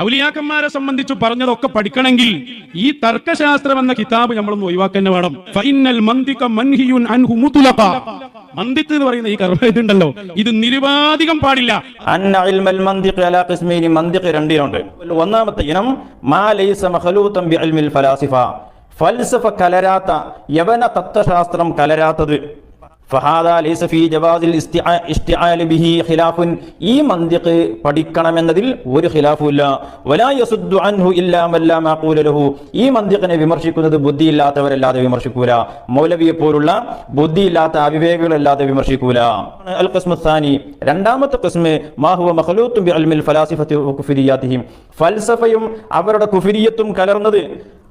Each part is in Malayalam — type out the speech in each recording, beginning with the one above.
ഔലിയാക്കന്മാരെ സംബന്ധിച്ച് പറഞ്ഞതൊക്കെ പഠിക്കണമെങ്കിൽ ഈ തർക്കശാസ്ത്രം എന്ന കിതാബ് നമ്മളൊന്ന് ഒഴിവാക്കാൻ വേണം. ഫൈനൽ. മന്ദിത്ത് എന്ന് പറയുന്ന ഈ കർമ്മ ഇതുണ്ടല്ലോ. ഇത് നിരുപാധികം പാടില്ല. രണ്ടിനുണ്ട് ഒന്നാമത്തെ ഇനം ഫൽസഫ കലരാത്ത യവന തത്വശാസ്ത്രം കലരാത്തത്. ഈ മന്തിഖ് പഠിക്കണമെന്നതിൽ ഒരു ഖിലാഫുമില്ല. ഈ മന്തിഖിനെ വിമർശിക്കുന്നത് ബുദ്ധിയില്ലാത്തവരല്ലാതെ വിമർശിക്കൂല. മൗലവിയെ പോലുള്ള ബുദ്ധിയില്ലാത്ത അവിവേകികളല്ലാതെ വിമർശിക്കൂല. അൽ ഖസ്മു സാനി. രണ്ടാമത്തെ ഖസ്മ് മാഹുവ അൽമിൽ ഫലാസിഫത്തി ഫൽസഫയും അവരുടെ കുഫിരിയത്തും കലർന്നത്.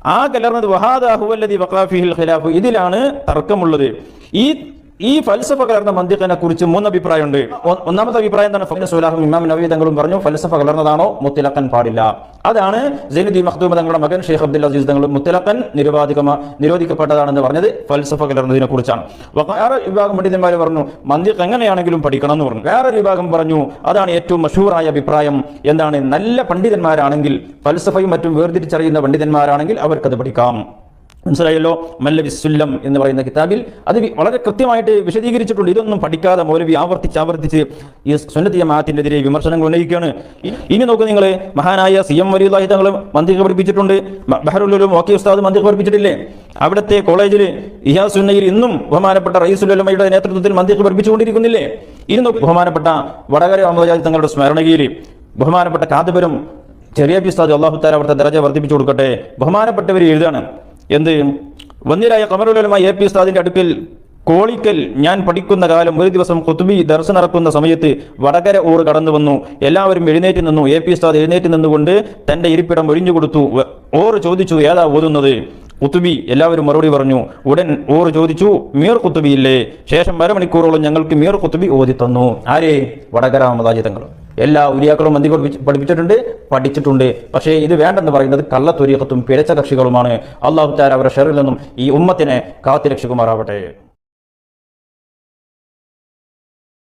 ആ കലർന്നത് വഹാദാഹുവല്ലതി വഖാഫിഹിൽ വഖാ ഫീഹിൽ ഖിലാഫു. ഇതിലാണ് തർക്കമുള്ളത്. ഈ ഈ ഫൽസഫ കലർന്ന മന്ദിഖിനെ കുറിച്ച് മൂന്ന് അഭിപ്രായമുണ്ട്. ഒന്നാമത്തെ അഭിപ്രായം എന്താണ്? ഫൈന സുലാഹും ഇമാം നബി തങ്ങളും പറഞ്ഞു ഫൽസഫ കലർന്നതാണോ മുത്തിലക്കൻ പാടില്ല. അതാണ് ജൈനുദ്ദീൻ മഖ്ദൂമ തങ്ങളുടെ മകൻ ഷെയ്ഖ് അബ്ദുൽ അസീസ് തങ്ങൾ മുത്തലക്കൻ നിരോധിക നിരോധിക്കപ്പെട്ടതാണെന്ന് പറഞ്ഞത് ഫൽസഫ കലർന്നതിനെ കുറിച്ചാണ്. വേറെ വിഭാഗം പണ്ഡിതന്മാർ പറഞ്ഞു മന്ദിഖ് എങ്ങനെയാണെങ്കിലും പഠിക്കണം എന്ന് പറഞ്ഞു. വേറെ വിഭാഗം പറഞ്ഞു അതാണ് ഏറ്റവും മഷൂറായ അഭിപ്രായം. എന്താണ്? നല്ല പണ്ഡിതന്മാരാണെങ്കിൽ ഫൽസഫയും മറ്റും വേർതിരിച്ചറിയുന്ന പണ്ഡിതന്മാരാണെങ്കിൽ അവർക്കത് പഠിക്കാം. മനസ്സിലായല്ലോ? മല്ലവിസുല്ലം എന്ന് പറയുന്ന കിതാബിൽ അത് വളരെ കൃത്യമായിട്ട് വിശദീകരിച്ചിട്ടുണ്ട്. ഇതൊന്നും പഠിക്കാതെ മൗലവി ആവർത്തിച്ച് ആവർത്തിച്ച് ഈ സുന്നത്തിയ മാത്തിനെതിരെ വിമർശനങ്ങൾ ഉന്നയിക്കുകയാണ്. ഇനി നോക്ക് നിങ്ങൾ മഹാനായ സി എം വലിയ തങ്ങൾ മന്ത്രിക്ക് പഠിപ്പിച്ചിട്ടുണ്ട്. ബഹറുലും ഓക്കെ ഉസ്താദ് മന്ത്രിക്ക് പഠിപ്പിച്ചിട്ടില്ലേ? അവിടുത്തെ കോളേജിൽ ഇഹാസുന്നയിൽ ഇന്നും ബഹുമാനപ്പെട്ട റയീസുല്ലമ്മയുടെ നേതൃത്വത്തിൽ മന്ത്രിക്ക് പഠിപ്പിച്ചുകൊണ്ടിരിക്കുന്നില്ലേ? ഇനി നോക്ക് ബഹുമാനപ്പെട്ട വടകര അഹമ്മദ് തങ്ങളുടെ സ്മരണയിൽ ബഹുമാനപ്പെട്ട കാതപുരം ചെറിയ പിസ്താദ് അള്ളാഹു അവിടുത്തെ ദരജ വർദ്ധിപ്പിച്ചു കൊടുക്കട്ടെ. ബഹുമാനപ്പെട്ടവർ എഴുതാണ്. എന്ത് വന്യരായ കമറുലമ എ പി ഉസ്താദിന്റെ അടുക്കൽ കോളിക്കൽ ഞാൻ പഠിക്കുന്ന കാലം ഒരു ദിവസം കുത്തുബി ദർശ നടക്കുന്ന സമയത്ത് വടകര ഊർ കടന്നു വന്നു. എല്ലാവരും എഴുന്നേറ്റ് നിന്നു. എ പി ഉസ്താദ് എഴുന്നേറ്റ് നിന്നുകൊണ്ട് തന്റെ ഇരിപ്പിടം ഒഴിഞ്ഞു കൊടുത്തു. ഓർ ചോദിച്ചു ഏതാ ഓതുന്നത്? കുത്തുബി എല്ലാവരും മറുപടി പറഞ്ഞു ഉടൻ ഓർ ചോദിച്ചു മീർ കുത്തുബി ഇല്ലേ? ശേഷം അരമണിക്കൂറോളം ഞങ്ങൾക്ക് മീർ കുത്തുബി ഓതി തന്നു ആരെ? വടകര മതാജിതങ്ങൾ. എല്ലാ ഉലിയാക്കളും മന്തി പഠിപ്പിച്ച് പഠിപ്പിച്ചിട്ടുണ്ട് പഠിച്ചിട്ടുണ്ട്. പക്ഷേ ഇത് വേണ്ടെന്ന് പറയുന്നത് കള്ളത്തൊരിയക്കത്തും പിഴച്ച കക്ഷികളുമാണ്. അള്ളാഹു താര അവരുടെ ഷെറിൽ നിന്നും ഈ ഉമ്മത്തിനെ കാത്തുരക്ഷിക്കുമാറാവട്ടെ.